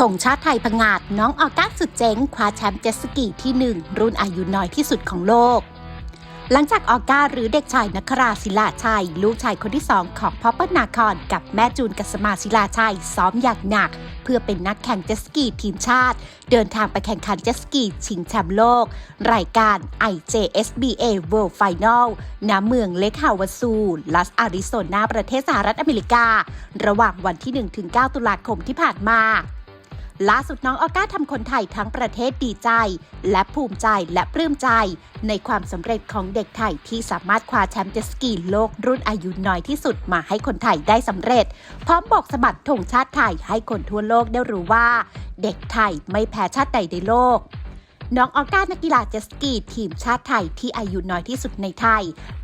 ธงชาติไทยพังงาดน้องออกัสสุดเจ๋งคว้าแชมป์เจ็ตสกีที่หนึ่งรุ่นอายุน้อยที่สุดของโลก หลังจากออก้าหรือเด็กชายนคราศิลาชัย ลูกชายคนที่สองของพ่อเปิ้ลนาคอนกับแม่จูนกัสมาศิลาชัย ซ้อมอย่างหนัก เพื่อเป็นนักแข่งเจ็ตสกีทีมชาติ เดินทางไปแข่งขันเจ็ตสกีชิงแชมป์โลก รายการ IJSBA World Final ณเมืองเลคฮาวาซู ลัสอาริโซนาประเทศสหรัฐอเมริกา ระหว่างวันที่ 1-9 ตุลาคมที่ผ่านมา ล่าสุดน้องออก้าทำคนไทยทั้งประเทศดีใจ และภูมิใจและปลื้มใจ ในความสำเร็จของเด็กไทยที่สามารถคว้าแชมป์เจสกีโลกรุ่นอายุน้อยที่สุดมาให้คนไทยได้สำเร็จ พร้อมบอกสะบัดธงชาติไทยให้คนทั่วโลกได้รู้ว่า เด็กไทยไม่แพ้ชาติใดในโลก น้องออก้านักกีฬาเจสกีทีมชาติไทยที่อายุน้อยที่สุดในไทย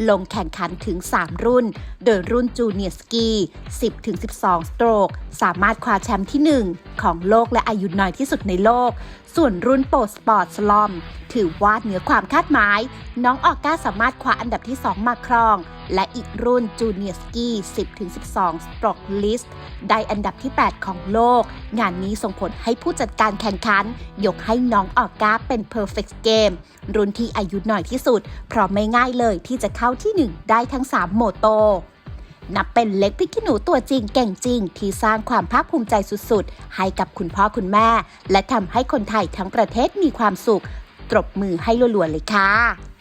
ลงแข่งขันถึง 3 รุ่น โดยรุ่นจูเนียร์สกี 10-12 สโตรก สามารถคว้าแชมป์ที่ 1 ของโลกและอายุน้อยที่สุดในโลก ส่วนรุ่นโปรสปอร์ตสลอม ถือว่าเหนือความคาดหมาย น้องออก้าสามารถคว้าอันดับที่ 2 มาครอง และอีกรุ่นจูเนียสกี10-12สโตรกลิสต์ได้อันดับที่ 8 ของโลก งานนี้ส่งผลให้ผู้จัดการแข่งขัน ยกให้น้องออก้าเป็น Perfect Game รุ่นที่อายุน้อยที่สุด เพราะไม่ง่ายเลยที่จะเข้าที่ 1 ได้ทั้ง 3 โมโตนับเป็นเล็กพริกขี้หนูตัวจริงเก่งจริง ที่สร้างความภาคภูมิใจสุดๆ ให้กับคุณพ่อคุณแม่ และทำให้คนไทยทั้งประเทศมีความสุขตบมือให้รัวๆเลยค่ะ